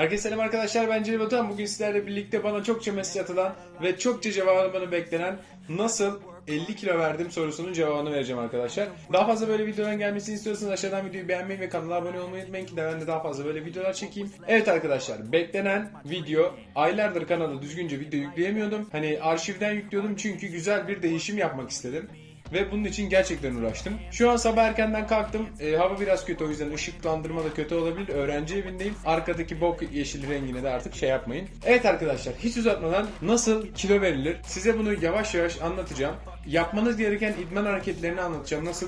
Herkese selam arkadaşlar ben Celil Batuhan. Bugün sizlerle birlikte bana çokça mesaj atılan ve çokça cevabını beklenen nasıl 50 kilo verdim sorusunun cevabını vereceğim arkadaşlar. Daha fazla böyle videoların gelmesini istiyorsanız aşağıdan videoyu beğenmeyi ve kanala abone olmayı unutmayın ki de ben de daha fazla böyle videolar çekeyim. Evet arkadaşlar beklenen video aylardır kanala düzgünce video yükleyemiyordum. Hani arşivden yüklüyordum çünkü güzel bir değişim yapmak istedim. Ve bunun için gerçekten uğraştım. Şu an sabah erkenden kalktım. Ee, hava biraz kötü o yüzden ışıklandırma da kötü olabilir. Öğrenci evindeyim. Arkadaki bok yeşil rengine de artık şey yapmayın. Evet arkadaşlar hiç uzatmadan nasıl kilo verilir? Size bunu yavaş yavaş anlatacağım. Yapmanız gereken idman hareketlerini anlatacağım. Nasıl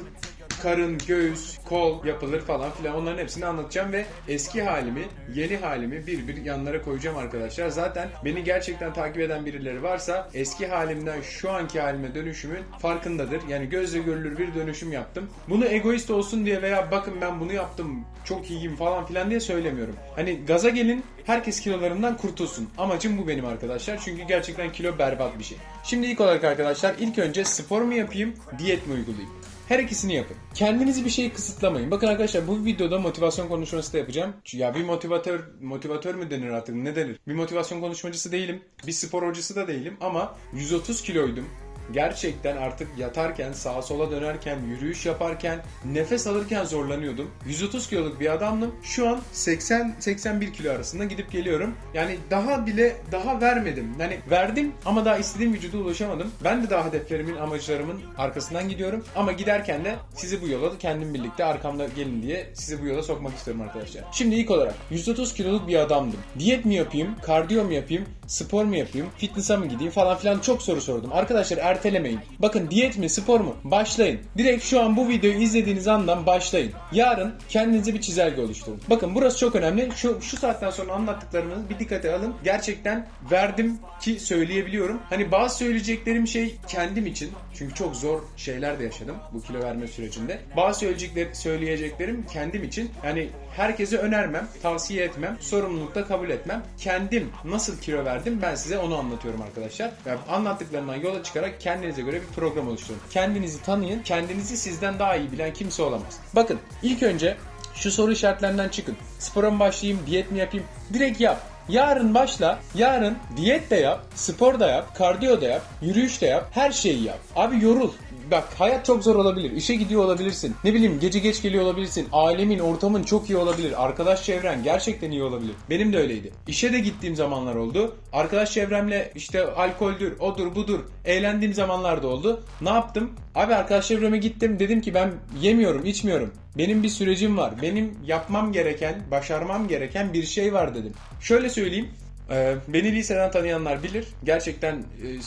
karın, göğüs, kol yapılır falan filan onların hepsini anlatacağım ve eski halimi, yeni halimi bir bir yanlara koyacağım arkadaşlar. Zaten beni gerçekten takip eden birileri varsa eski halimden şu anki halime dönüşümün farkındadır. Yani gözle görülür bir dönüşüm yaptım. Bunu egoist olsun diye veya bakın ben bunu yaptım çok iyiyim falan filan diye söylemiyorum. Hani gaza gelin herkes kilolarından kurtulsun. Amacım bu benim arkadaşlar. Çünkü gerçekten kilo berbat bir şey. Şimdi ilk olarak arkadaşlar ilk önce spor mu yapayım, diyet mi uygulayayım? Her ikisini yapın. Kendinizi bir şeyi kısıtlamayın. Bakın arkadaşlar bu videoda motivasyon konuşması da yapacağım. Ya bir motivatör, motivatör mü denir artık ne denir? Bir motivasyon konuşmacısı değilim. Bir spor hocası da değilim ama 130 kiloydum. Gerçekten artık yatarken, sağa sola dönerken, yürüyüş yaparken, nefes alırken zorlanıyordum. 130 kiloluk bir adamdım. Şu an 80-81 kilo arasında gidip geliyorum. Yani daha bile daha vermedim. Yani verdim ama daha istediğim vücuda ulaşamadım. Ben de daha hedeflerimin, amaclarımın arkasından gidiyorum. Ama giderken de sizi bu yola kendim birlikte arkamda gelin diye sizi bu yola sokmak istiyorum arkadaşlar. Şimdi ilk olarak 130 kiloluk bir adamdım. Diyet mi yapayım, kardiyo mu yapayım, spor mu yapayım, fitness'a mı gideyim falan filan çok soru sordum. Arkadaşlar ertelemeyin. Bakın diyet mi, spor mu? Başlayın. Direkt şu an bu videoyu izlediğiniz andan başlayın. Yarın kendinize bir çizelge oluşturun. Bakın burası çok önemli. Şu şu saatten sonra anlattıklarımı bir dikkate alın. Gerçekten verdim ki söyleyebiliyorum. Hani bazı söyleyeceklerim şey kendim için. Çünkü çok zor şeyler de yaşadım bu kilo verme sürecinde. Bazı söyleyecekler, söyleyeceklerim kendim için. Yani herkese önermem, tavsiye etmem, sorumlulukta kabul etmem. Kendim nasıl kilo verdim ben size onu anlatıyorum arkadaşlar. Yani anlattıklarımdan yola çıkarak kendinize göre bir program oluşturun. Kendinizi tanıyın. Kendinizi sizden daha iyi bilen kimse olamaz. Bakın ilk önce şu soru işaretlerinden çıkın. Spora mı başlayayım, diyet mi yapayım? Direkt yap. Yarın başla. Yarın diyet de yap, spor da yap, kardiyo da yap, yürüyüş de yap, her şeyi yap. Abi yorul. Bak hayat çok zor olabilir. İşe gidiyor olabilirsin. Ne bileyim gece geç geliyor olabilirsin. Ailemin, ortamın çok iyi olabilir. Arkadaş çevren gerçekten iyi olabilir. Benim de öyleydi. İşe de gittiğim zamanlar oldu. Arkadaş çevremle işte alkoldür, odur budur eğlendiğim zamanlar da oldu. Ne yaptım? Abi arkadaş çevreme gittim. Dedim ki ben yemiyorum, içmiyorum. Benim bir sürecim var. Benim yapmam gereken, başarmam gereken bir şey var dedim. Şöyle söyleyeyim. Ee, Beni liseden tanıyanlar bilir. Gerçekten e,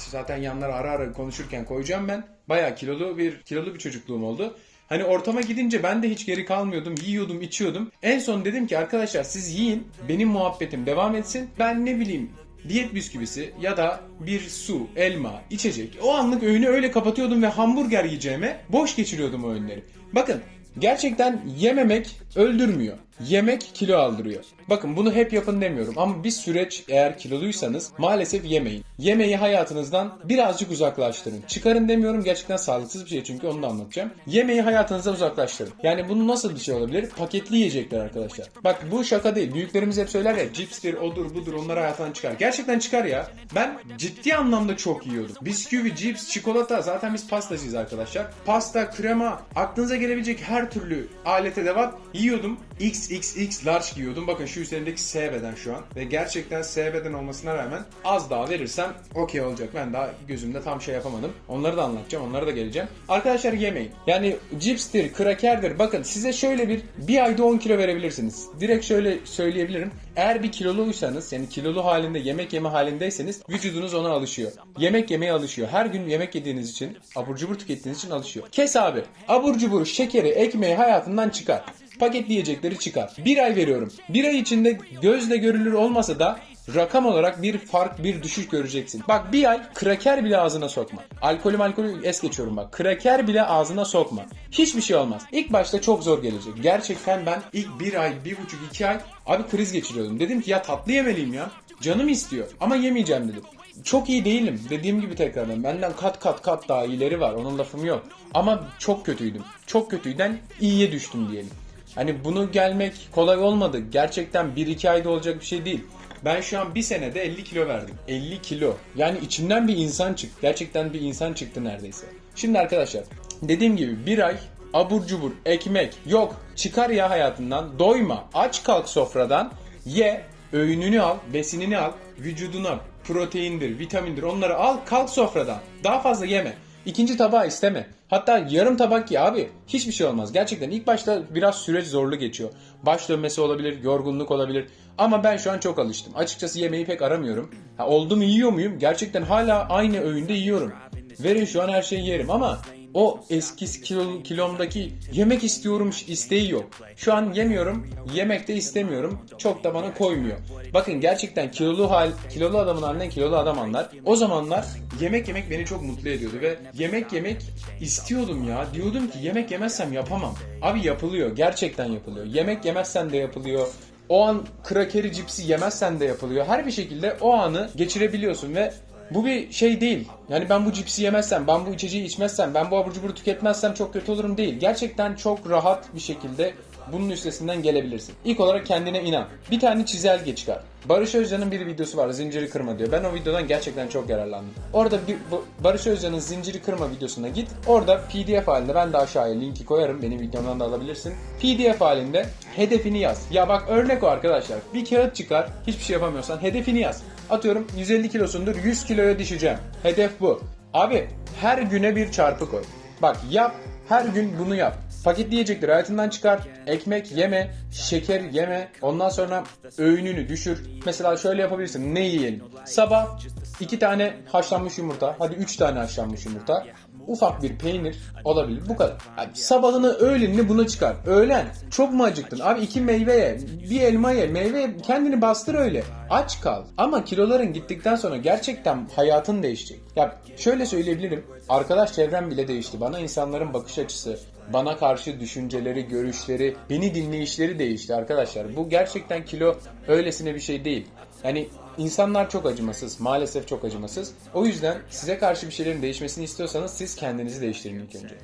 zaten yanlara ara ara konuşurken koyacağım ben. Bayağı kilolu bir kilolu bir çocukluğum oldu. Hani ortama gidince ben de hiç geri kalmıyordum. Yiyordum, içiyordum. En son dedim ki arkadaşlar siz yiyin. Benim muhabbetim devam etsin. Ben ne bileyim diyet bisküvisi ya da bir su, elma, içecek. O anlık öğünü öyle kapatıyordum ve hamburger yiyeceğime boş geçiriyordum o öğünleri. Bakın Gerçekten yememek öldürmüyor. Yemek kilo aldırıyor. Bakın bunu hep yapın demiyorum ama bir süreç eğer kiloluysanız maalesef yemeyin. Yemeği hayatınızdan birazcık uzaklaştırın. Çıkarın demiyorum gerçekten sağlıksız bir şey çünkü onu da anlatacağım. Yemeği hayatınızdan uzaklaştırın. Yani bunu nasıl bir şey olabilir? Paketli yiyecekler arkadaşlar. Bak bu şaka değil. Büyüklerimiz hep söyler ya cipstir, odur, budur onları hayatından çıkar. Gerçekten çıkar ya. Ben ciddi anlamda çok yiyordum. Bisküvi, cips, çikolata zaten biz pastacıyız arkadaşlar. Pasta, krema, aklınıza gelebilecek her türlü alet edevat yiyordum. XXX large giyiyordum. Bakın şu üzerimdeki S beden şu an. Ve gerçekten S beden olmasına rağmen az daha verirsem okey olacak. Ben daha gözümde tam şey yapamadım. Onları da anlatacağım. Onlara da geleceğim. Arkadaşlar yemeyin. Yani cipstir, krakerdir. Bakın size şöyle bir bir ayda 10 kilo verebilirsiniz. Direkt şöyle söyleyebilirim. Eğer bir kiloluysanız yani kilolu halinde yemek yeme halindeyseniz vücudunuz ona alışıyor. Yemek yemeye alışıyor. Her gün yemek yediğiniz için abur cubur tükettiğiniz için alışıyor. Kes abi. Abur cubur, şekeri, ekmeği hayatından çıkar paketli yiyecekleri çıkar. Bir ay veriyorum. Bir ay içinde gözle görülür olmasa da rakam olarak bir fark, bir düşüş göreceksin. Bak bir ay kraker bile ağzına sokma. Alkolü alkolü es geçiyorum bak. Kraker bile ağzına sokma. Hiçbir şey olmaz. İlk başta çok zor gelecek. Gerçekten ben ilk bir ay, bir buçuk, iki ay abi kriz geçiriyordum. Dedim ki ya tatlı yemeliyim ya. Canım istiyor ama yemeyeceğim dedim. Çok iyi değilim. Dediğim gibi tekrardan benden kat kat kat daha iyileri var. Onun lafım yok. Ama çok kötüydüm. Çok kötüyden iyiye düştüm diyelim. Hani bunu gelmek kolay olmadı. Gerçekten 1-2 ayda olacak bir şey değil. Ben şu an bir senede 50 kilo verdim. 50 kilo. Yani içimden bir insan çıktı. Gerçekten bir insan çıktı neredeyse. Şimdi arkadaşlar dediğim gibi bir ay abur cubur, ekmek yok. Çıkar ya hayatından. Doyma. Aç kalk sofradan. Ye. Öğününü al. Besinini al. Vücuduna proteindir, vitamindir onları al kalk sofradan. Daha fazla yeme. İkinci tabağı isteme. Hatta yarım tabak ye abi. Hiçbir şey olmaz. Gerçekten ilk başta biraz süreç zorlu geçiyor. Baş dönmesi olabilir, yorgunluk olabilir. Ama ben şu an çok alıştım. Açıkçası yemeği pek aramıyorum. Ha, oldu mu yiyor muyum? Gerçekten hala aynı öğünde yiyorum. Verin şu an her şeyi yerim ama o eski kilo, kilomdaki yemek istiyorum isteği yok. Şu an yemiyorum, yemek de istemiyorum. Çok da bana koymuyor. Bakın gerçekten kilolu hal, kilolu adamın halinden kilolu adam anlar. O zamanlar yemek yemek beni çok mutlu ediyordu ve yemek yemek istiyordum ya. Diyordum ki yemek yemezsem yapamam. Abi yapılıyor, gerçekten yapılıyor. Yemek yemezsen de yapılıyor. O an krakeri cipsi yemezsen de yapılıyor. Her bir şekilde o anı geçirebiliyorsun ve bu bir şey değil. Yani ben bu cipsi yemezsem, ben bu içeceği içmezsem, ben bu abur cuburu tüketmezsem çok kötü olurum değil. Gerçekten çok rahat bir şekilde bunun üstesinden gelebilirsin. İlk olarak kendine inan. Bir tane çizelge çıkar. Barış Özcan'ın bir videosu var zinciri kırma diyor. Ben o videodan gerçekten çok yararlandım. Orada bir Barış Özcan'ın zinciri kırma videosuna git. Orada PDF halinde ben de aşağıya linki koyarım. Benim videomdan da alabilirsin. PDF halinde hedefini yaz. Ya bak örnek o arkadaşlar. Bir kağıt çıkar. Hiçbir şey yapamıyorsan hedefini yaz. Atıyorum 150 kilosundur 100 kiloya düşeceğim. Hedef bu. Abi her güne bir çarpı koy. Bak yap her gün bunu yap. Paketli yiyecekleri hayatından çıkar. Ekmek yeme, şeker yeme. Ondan sonra öğününü düşür. Mesela şöyle yapabilirsin. Ne yiyelim? Sabah iki tane haşlanmış yumurta. Hadi üç tane haşlanmış yumurta. Ufak bir peynir olabilir. Bu kadar. Abi sabahını öğlenini buna çıkar. Öğlen çok mu acıktın? Abi iki meyve ye. Bir elma ye. Meyve ye. Kendini bastır öyle. Aç kal. Ama kiloların gittikten sonra gerçekten hayatın değişecek. Ya şöyle söyleyebilirim. Arkadaş çevrem bile değişti. Bana insanların bakış açısı, bana karşı düşünceleri, görüşleri, beni dinleyişleri değişti arkadaşlar. Bu gerçekten kilo öylesine bir şey değil. Yani insanlar çok acımasız, maalesef çok acımasız. O yüzden size karşı bir şeylerin değişmesini istiyorsanız siz kendinizi değiştirin ilk önce.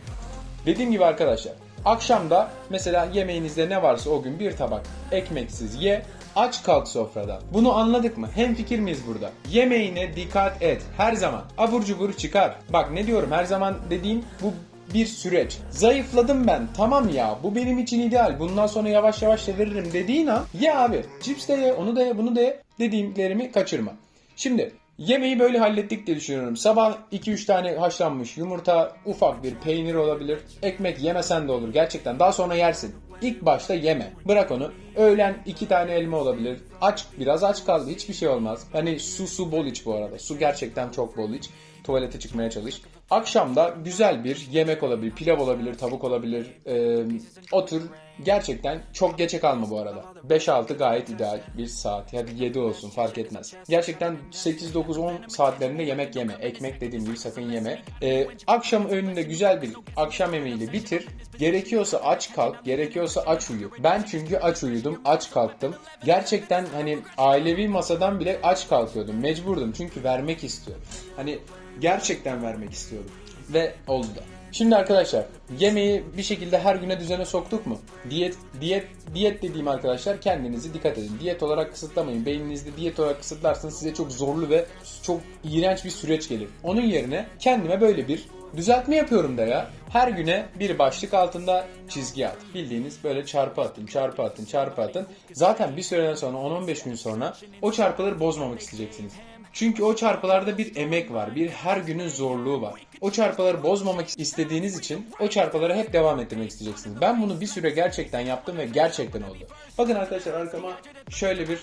Dediğim gibi arkadaşlar, akşamda mesela yemeğinizde ne varsa o gün bir tabak ekmeksiz ye, aç kalk sofradan. Bunu anladık mı? Hem fikir miyiz burada? Yemeğine dikkat et. Her zaman. Abur cubur çıkar. Bak ne diyorum her zaman dediğim bu bir süreç. Zayıfladım ben. Tamam ya bu benim için ideal. Bundan sonra yavaş yavaş çeviririm dediğin an ye abi. Cips de ye, onu da ye, bunu da ye dediğimlerimi kaçırma. Şimdi yemeği böyle hallettik diye düşünüyorum. Sabah 2-3 tane haşlanmış yumurta, ufak bir peynir olabilir. Ekmek yemesen de olur gerçekten. Daha sonra yersin. İlk başta yeme. Bırak onu. Öğlen iki tane elma olabilir. Aç biraz aç kaldı. Hiçbir şey olmaz. Hani su su bol iç bu arada. Su gerçekten çok bol iç. Tuvalete çıkmaya çalış. Akşamda güzel bir yemek olabilir. Pilav olabilir, tavuk olabilir. Ee, otur. Gerçekten çok geçe kalma bu arada. 5-6 gayet ideal bir saat. Hadi 7 olsun fark etmez. Gerçekten 8-9-10 saatlerinde yemek yeme. Ekmek dediğim gibi sakın yeme. Ee, akşam öğününde güzel bir akşam yemeğiyle bitir. Gerekiyorsa aç kalk, gerekiyorsa aç uyu. Ben çünkü aç uyudum, aç kalktım. Gerçekten hani ailevi masadan bile aç kalkıyordum. Mecburdum çünkü vermek istiyorum. Hani gerçekten vermek istiyordum. Ve oldu da. Şimdi arkadaşlar yemeği bir şekilde her güne düzene soktuk mu? Diyet diyet diyet dediğim arkadaşlar kendinizi dikkat edin. Diyet olarak kısıtlamayın. Beyninizde diyet olarak kısıtlarsanız size çok zorlu ve çok iğrenç bir süreç gelir. Onun yerine kendime böyle bir düzeltme yapıyorum da ya. Her güne bir başlık altında çizgi at. Bildiğiniz böyle çarpı atın, çarpı atın, çarpı atın. Zaten bir süreden sonra 10-15 gün sonra o çarpıları bozmamak isteyeceksiniz. Çünkü o çarpılarda bir emek var, bir her günün zorluğu var. O çarpıları bozmamak istediğiniz için o çarpıları hep devam ettirmek isteyeceksiniz. Ben bunu bir süre gerçekten yaptım ve gerçekten oldu. Bakın arkadaşlar arkama şöyle bir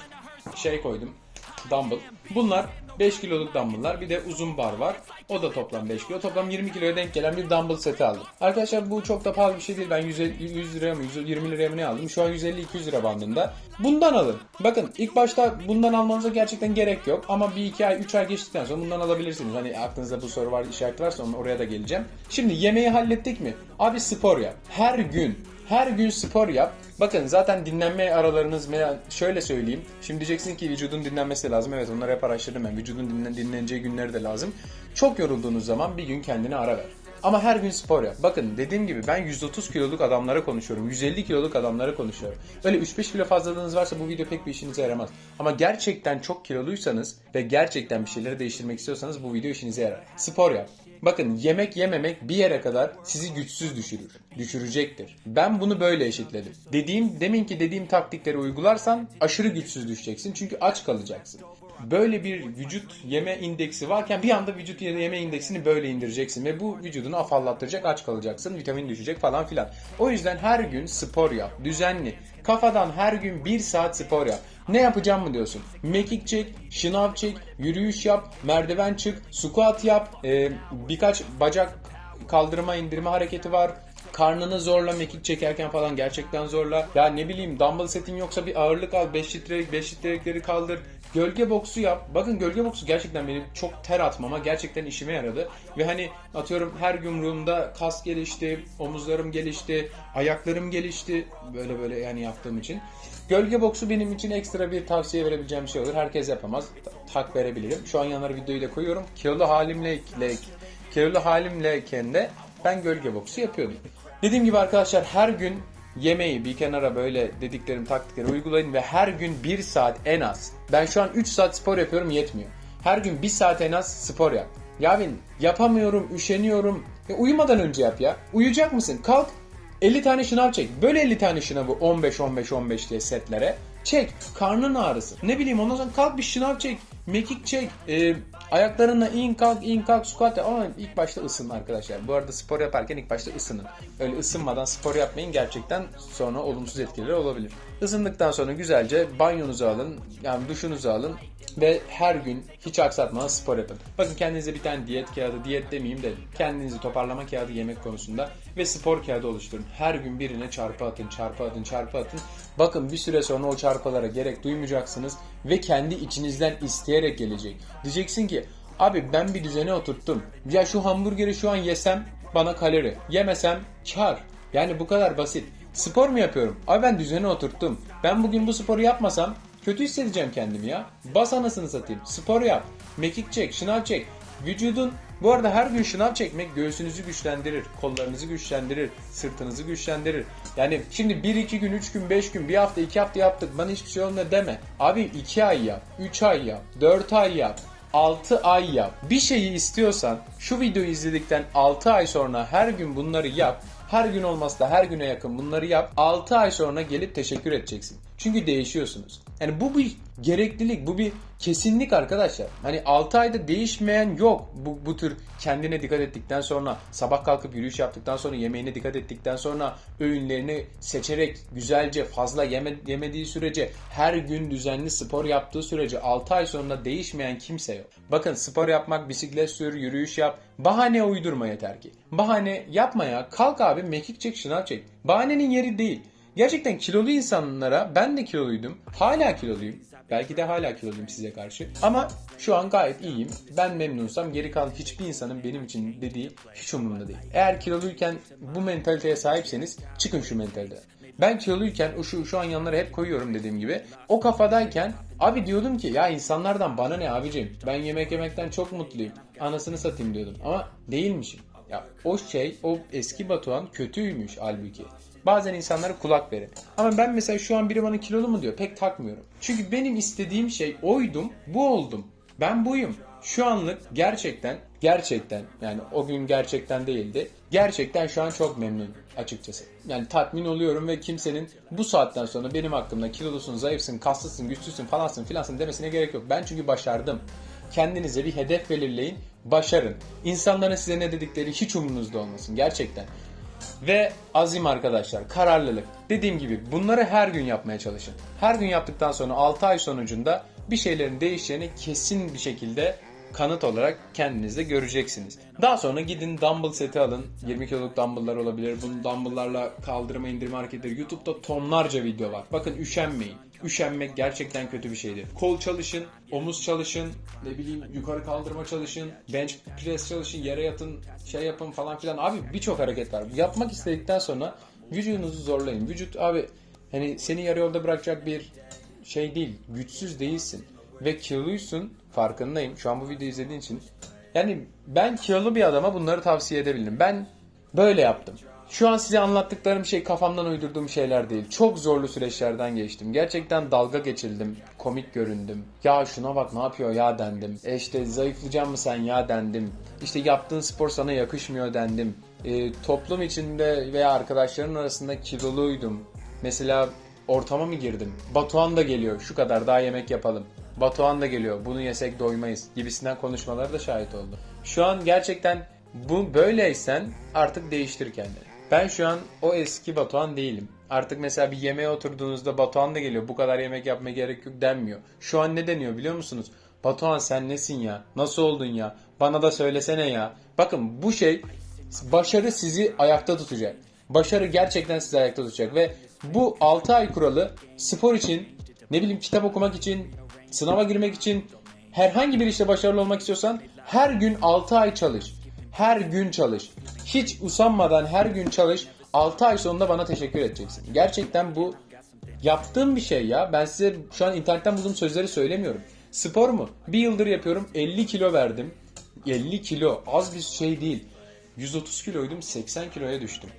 şey koydum. Dumbbell. Bunlar 5 kiloluk dumbbelllar. Bir de uzun bar var. O da toplam 5 kilo. Toplam 20 kiloya denk gelen bir dumbbell seti aldım. Arkadaşlar bu çok da pahalı bir şey değil. Ben 100, 100 liraya mı 120 liraya mı ne aldım? Şu an 150-200 lira bandında. Bundan alın. Bakın ilk başta bundan almanıza gerçekten gerek yok. Ama bir 2 ay 3 ay geçtikten sonra bundan alabilirsiniz. Hani aklınızda bu soru var işareti varsa oraya da geleceğim. Şimdi yemeği hallettik mi? Abi spor yap. Her gün her gün spor yap. Bakın zaten dinlenme aralarınız şöyle söyleyeyim. Şimdi diyeceksin ki vücudun dinlenmesi lazım. Evet onları hep araştırdım ben. Vücudun dinlen, dinleneceği günleri de lazım. Çok yorulduğunuz zaman bir gün kendine ara ver. Ama her gün spor yap. Bakın dediğim gibi ben 130 kiloluk adamlara konuşuyorum. 150 kiloluk adamlara konuşuyorum. Öyle 3-5 kilo fazlalığınız varsa bu video pek bir işinize yaramaz. Ama gerçekten çok kiloluysanız ve gerçekten bir şeyleri değiştirmek istiyorsanız bu video işinize yarar. Spor yap. Bakın yemek yememek bir yere kadar sizi güçsüz düşürür. Düşürecektir. Ben bunu böyle eşitledim. Dediğim, deminki dediğim taktikleri uygularsan aşırı güçsüz düşeceksin. Çünkü aç kalacaksın. Böyle bir vücut yeme indeksi varken bir anda vücut yeme indeksini böyle indireceksin ve bu vücudunu afallattıracak, aç kalacaksın, vitamin düşecek falan filan. O yüzden her gün spor yap, düzenli. Kafadan her gün bir saat spor yap. Ne yapacağım mı diyorsun? Mekik çek, şınav çek, yürüyüş yap, merdiven çık, squat yap, e, birkaç bacak kaldırma indirme hareketi var. Karnını zorla mekik çekerken falan gerçekten zorla. Ya ne bileyim dumbbell setin yoksa bir ağırlık al 5 litrelik 5 litrelikleri kaldır. Gölge boksu yap. Bakın gölge boksu gerçekten benim çok ter atmama gerçekten işime yaradı. Ve hani atıyorum her yumruğumda kas gelişti, omuzlarım gelişti, ayaklarım gelişti. Böyle böyle yani yaptığım için. Gölge boksu benim için ekstra bir tavsiye verebileceğim şey olur. Herkes yapamaz. Hak verebilirim. Şu an yanlara videoyu da koyuyorum. Kilolu halimle kilolu halimleyken de ben gölge boksu yapıyordum. Dediğim gibi arkadaşlar her gün yemeği bir kenara böyle dediklerim taktikleri uygulayın ve her gün 1 saat en az. Ben şu an 3 saat spor yapıyorum yetmiyor. Her gün 1 saat en az spor yap. Ya ben yapamıyorum, üşeniyorum. Ya uyumadan önce yap ya. Uyuyacak mısın? Kalk 50 tane şınav çek. Böyle 50 tane şınavı 15 15 15 diye setlere çek. Karnın ağrısı. Ne bileyim ondan sonra kalk bir şınav çek. Mekik çek. Ee, ayaklarına in kalk in kalk squat yap. Ama ilk başta ısın arkadaşlar. Bu arada spor yaparken ilk başta ısının. Öyle ısınmadan spor yapmayın gerçekten sonra olumsuz etkileri olabilir. Isındıktan sonra güzelce banyonuzu alın. Yani duşunuzu alın ve her gün hiç aksatmadan spor yapın. Bakın kendinize bir tane diyet kağıdı, diyet demeyeyim de kendinizi toparlama kağıdı yemek konusunda ve spor kağıdı oluşturun. Her gün birine çarpı atın, çarpı atın, çarpı atın. Bakın bir süre sonra o çarpılara gerek duymayacaksınız ve kendi içinizden isteyerek gelecek. Diyeceksin ki abi ben bir düzene oturttum. Ya şu hamburgeri şu an yesem bana kalori, yemesem kar. Yani bu kadar basit. Spor mu yapıyorum? Abi ben düzene oturttum. Ben bugün bu sporu yapmasam Kötü hissedeceğim kendimi ya. Bas anasını satayım. Spor yap. Mekik çek, şınav çek. Vücudun bu arada her gün şınav çekmek göğsünüzü güçlendirir, kollarınızı güçlendirir, sırtınızı güçlendirir. Yani şimdi 1 2 gün, 3 gün, 5 gün, 1 hafta, 2 hafta yaptık. Bana hiçbir şey olmuyor deme. Abi 2 ay yap, 3 ay yap, 4 ay yap. 6 ay yap. Bir şeyi istiyorsan şu videoyu izledikten 6 ay sonra her gün bunları yap. Her gün olmazsa da her güne yakın bunları yap. 6 ay sonra gelip teşekkür edeceksin. Çünkü değişiyorsunuz. Yani bu bir gereklilik, bu bir kesinlik arkadaşlar. Hani 6 ayda değişmeyen yok. Bu, bu tür kendine dikkat ettikten sonra, sabah kalkıp yürüyüş yaptıktan sonra, yemeğine dikkat ettikten sonra, öğünlerini seçerek güzelce fazla yeme, yemediği sürece, her gün düzenli spor yaptığı sürece 6 ay sonra değişmeyen kimse yok. Bakın spor yapmak, bisiklet sür, yürüyüş yap. Bahane uydurma yeter ki. Bahane yapma ya. Kalk abi mekik çek, şınav çek. Bahanenin yeri değil. Gerçekten kilolu insanlara ben de kiloluydum. Hala kiloluyum. Belki de hala kiloluyum size karşı. Ama şu an gayet iyiyim. Ben memnunsam geri kalan hiçbir insanın benim için dediği hiç umurumda değil. Eğer kiloluyken bu mentaliteye sahipseniz çıkın şu mentaliteden. Ben kiloluyken şu, şu an yanlara hep koyuyorum dediğim gibi. O kafadayken abi diyordum ki ya insanlardan bana ne abicim ben yemek yemekten çok mutluyum. Anasını satayım diyordum ama değilmişim. Ya o şey o eski Batuhan kötüymüş halbuki. Bazen insanlara kulak verin. Ama ben mesela şu an biri bana kilolu mu diyor pek takmıyorum. Çünkü benim istediğim şey oydum bu oldum. Ben buyum. Şu anlık gerçekten gerçekten yani o gün gerçekten değildi. Gerçekten şu an çok memnunum açıkçası. Yani tatmin oluyorum ve kimsenin bu saatten sonra benim hakkımda kilolusun, zayıfsın, kaslısın, güçsüzsün falansın filansın demesine gerek yok. Ben çünkü başardım. Kendinize bir hedef belirleyin, başarın. İnsanların size ne dedikleri hiç umurunuzda olmasın gerçekten. Ve azim arkadaşlar, kararlılık. Dediğim gibi bunları her gün yapmaya çalışın. Her gün yaptıktan sonra 6 ay sonucunda bir şeylerin değişeceğini kesin bir şekilde kanıt olarak kendinizde göreceksiniz. Daha sonra gidin dumbbell seti alın. 20 kiloluk dumbbelllar olabilir. Bunun dumbbelllarla kaldırma indirme hareketleri. YouTube'da tonlarca video var. Bakın üşenmeyin. Üşenmek gerçekten kötü bir şeydir. Kol çalışın, omuz çalışın, ne bileyim yukarı kaldırma çalışın, bench press çalışın, yere yatın, şey yapın falan filan. Abi birçok hareket var. Yapmak istedikten sonra vücudunuzu zorlayın. Vücut abi hani seni yarı yolda bırakacak bir şey değil. Güçsüz değilsin ve kiloluysun farkındayım. Şu an bu videoyu izlediğin için Yani ben kilolu bir adama bunları tavsiye edebilirim. Ben böyle yaptım. Şu an size anlattıklarım şey kafamdan uydurduğum şeyler değil. Çok zorlu süreçlerden geçtim. Gerçekten dalga geçildim. Komik göründüm. Ya şuna bak ne yapıyor ya dendim. E işte zayıflayacak mı sen ya dendim. İşte yaptığın spor sana yakışmıyor dendim. E, toplum içinde veya arkadaşların arasında kiloluydum. Mesela ortama mı girdim? Batuhan da geliyor. Şu kadar daha yemek yapalım. Batuhan da geliyor. Bunu yesek doymayız gibisinden konuşmalara da şahit oldum. Şu an gerçekten bu böyleysen artık değiştir kendini. Ben şu an o eski Batuhan değilim. Artık mesela bir yemeğe oturduğunuzda Batuhan da geliyor. Bu kadar yemek yapmaya gerek yok denmiyor. Şu an ne deniyor biliyor musunuz? Batuhan sen nesin ya? Nasıl oldun ya? Bana da söylesene ya. Bakın bu şey başarı sizi ayakta tutacak. Başarı gerçekten sizi ayakta tutacak ve bu 6 ay kuralı spor için, ne bileyim kitap okumak için, sınava girmek için, herhangi bir işte başarılı olmak istiyorsan her gün 6 ay çalış. Her gün çalış. Hiç usanmadan her gün çalış. 6 ay sonunda bana teşekkür edeceksin. Gerçekten bu yaptığım bir şey ya. Ben size şu an internetten bulduğum sözleri söylemiyorum. Spor mu? Bir yıldır yapıyorum. 50 kilo verdim. 50 kilo az bir şey değil. 130 kiloydum 80 kiloya düştüm.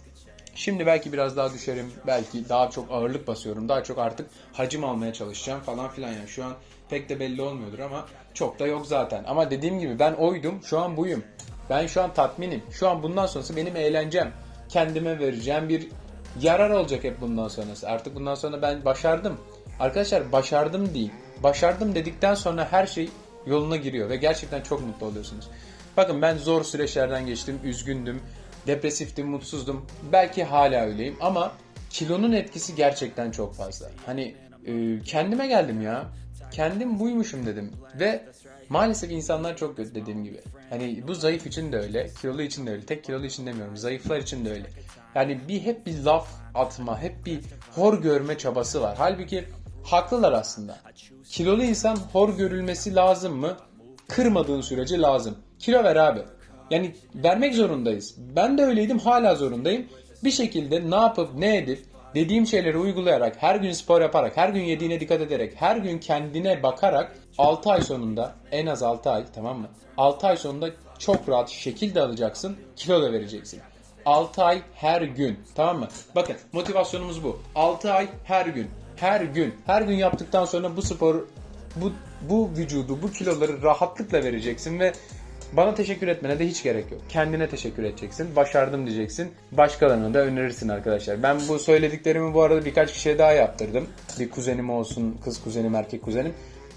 Şimdi belki biraz daha düşerim. Belki daha çok ağırlık basıyorum. Daha çok artık hacim almaya çalışacağım falan filan yani. Şu an pek de belli olmuyordur ama çok da yok zaten. Ama dediğim gibi ben oydum. Şu an buyum. Ben şu an tatminim. Şu an bundan sonrası benim eğlencem. Kendime vereceğim bir yarar olacak hep bundan sonrası. Artık bundan sonra ben başardım. Arkadaşlar başardım değil. Başardım dedikten sonra her şey yoluna giriyor ve gerçekten çok mutlu oluyorsunuz. Bakın ben zor süreçlerden geçtim, üzgündüm, depresiftim, mutsuzdum. Belki hala öyleyim ama kilonun etkisi gerçekten çok fazla. Hani e, kendime geldim ya. Kendim buymuşum dedim ve maalesef insanlar çok kötü dediğim gibi. Hani bu zayıf için de öyle, kilolu için de öyle. Tek kilolu için demiyorum. Zayıflar için de öyle. Yani bir hep bir laf atma, hep bir hor görme çabası var. Halbuki haklılar aslında. Kilolu insan hor görülmesi lazım mı? Kırmadığın sürece lazım. Kilo ver abi. Yani vermek zorundayız. Ben de öyleydim hala zorundayım. Bir şekilde ne yapıp ne edip dediğim şeyleri uygulayarak, her gün spor yaparak, her gün yediğine dikkat ederek, her gün kendine bakarak 6 ay sonunda en az 6 ay tamam mı? 6 ay sonunda çok rahat şekilde alacaksın, kilo da vereceksin. 6 ay her gün tamam mı? Bakın motivasyonumuz bu. 6 ay her gün. Her gün. Her gün yaptıktan sonra bu spor bu bu vücudu, bu kiloları rahatlıkla vereceksin ve bana teşekkür etmene de hiç gerek yok. Kendine teşekkür edeceksin. Başardım diyeceksin. Başkalarına da önerirsin arkadaşlar. Ben bu söylediklerimi bu arada birkaç kişiye daha yaptırdım. Bir kuzenim olsun, kız kuzenim, erkek kuzenim.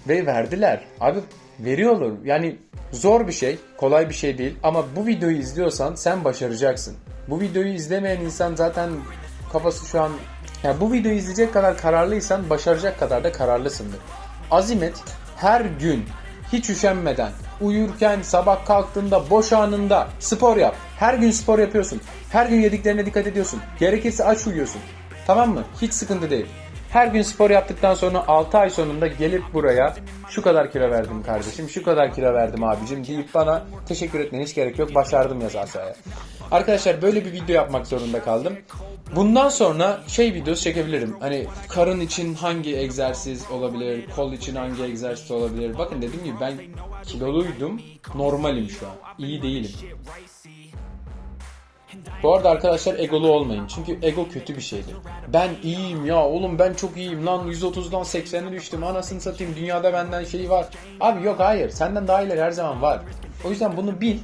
Ve verdiler. Abi veriyorlar. Yani zor bir şey, kolay bir şey değil. Ama bu videoyu izliyorsan sen başaracaksın. Bu videoyu izlemeyen insan zaten kafası şu an... Yani bu videoyu izleyecek kadar kararlıysan başaracak kadar da kararlısındır. Azimet her gün hiç üşenmeden, uyurken, sabah kalktığında, boş anında spor yap. Her gün spor yapıyorsun. Her gün yediklerine dikkat ediyorsun. Gerekirse aç uyuyorsun. Tamam mı? Hiç sıkıntı değil. Her gün spor yaptıktan sonra 6 ay sonunda gelip buraya şu kadar kilo verdim kardeşim, şu kadar kilo verdim abicim deyip bana teşekkür etmene hiç gerek yok. Başardım yaz aşağıya. Arkadaşlar böyle bir video yapmak zorunda kaldım. Bundan sonra şey videosu çekebilirim. Hani karın için hangi egzersiz olabilir, kol için hangi egzersiz olabilir. Bakın dediğim gibi ben kiloluydum, normalim şu an. İyi değilim. Bu arada arkadaşlar egolu olmayın. Çünkü ego kötü bir şeydir. Ben iyiyim ya oğlum ben çok iyiyim lan 130'dan 80'e düştüm anasını satayım dünyada benden şey var. Abi yok hayır senden daha iyiler her zaman var. O yüzden bunu bil.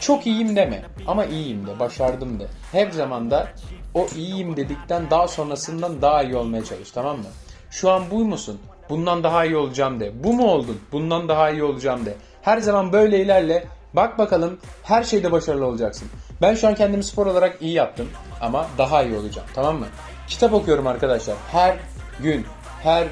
Çok iyiyim deme ama iyiyim de başardım de. Her zaman da o iyiyim dedikten daha sonrasından daha iyi olmaya çalış tamam mı? Şu an bu musun? Bundan daha iyi olacağım de. Bu mu oldun? Bundan daha iyi olacağım de. Her zaman böyle ilerle. Bak bakalım her şeyde başarılı olacaksın. Ben şu an kendimi spor olarak iyi yaptım ama daha iyi olacağım tamam mı? Kitap okuyorum arkadaşlar. Her gün, her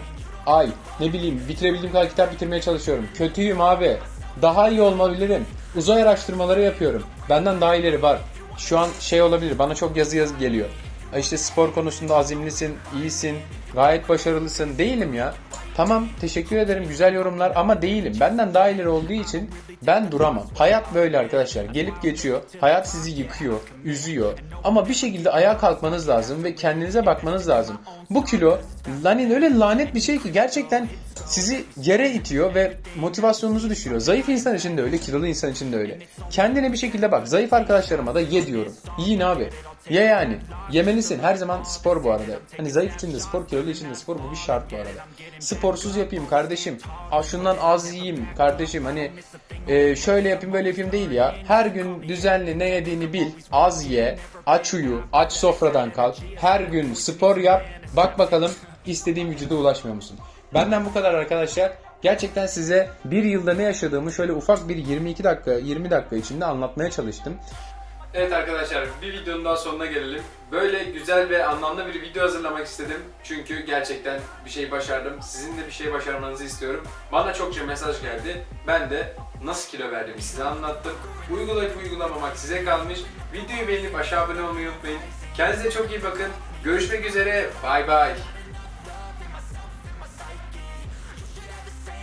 ay ne bileyim bitirebildiğim kadar kitap bitirmeye çalışıyorum. Kötüyüm abi. Daha iyi olabilirim. Uzay araştırmaları yapıyorum. Benden daha ileri var. Şu an şey olabilir. Bana çok yazı yazı geliyor. "Ay İşte spor konusunda azimlisin, iyisin, gayet başarılısın. Değilim ya. Tamam teşekkür ederim güzel yorumlar ama değilim. Benden daha ileri olduğu için ben duramam. Hayat böyle arkadaşlar. Gelip geçiyor. Hayat sizi yıkıyor, üzüyor. Ama bir şekilde ayağa kalkmanız lazım ve kendinize bakmanız lazım. Bu kilo hani öyle lanet bir şey ki gerçekten sizi yere itiyor ve motivasyonunuzu düşürüyor. Zayıf insan için de öyle, kilolu insan için de öyle. Kendine bir şekilde bak. Zayıf arkadaşlarıma da ye diyorum. Yiyin abi. Ye yani. Yemelisin. Her zaman spor bu arada. Hani zayıf için de spor, kilolu için de spor bu bir şart bu arada. Sporsuz yapayım kardeşim. Aa, şundan az yiyeyim kardeşim. Hani e, şöyle yapayım böyle yapayım değil ya. Her gün düzenli ne yediğini bil. Az ye. Aç uyu. Aç sofradan kalk. Her gün spor yap. Bak bakalım istediğin vücuda ulaşmıyor musun? Benden bu kadar arkadaşlar. Gerçekten size bir yılda ne yaşadığımı şöyle ufak bir 22 dakika, 20 dakika içinde anlatmaya çalıştım. Evet arkadaşlar bir videonun daha sonuna gelelim. Böyle güzel ve anlamlı bir video hazırlamak istedim. Çünkü gerçekten bir şey başardım. Sizin de bir şey başarmanızı istiyorum. Bana çokça mesaj geldi. Ben de nasıl kilo verdiğimi size anlattım. Uygulayıp uygulamamak size kalmış. Videoyu beğenip aşağı abone olmayı unutmayın. Kendinize çok iyi bakın. Görüşmek üzere. Bay bay.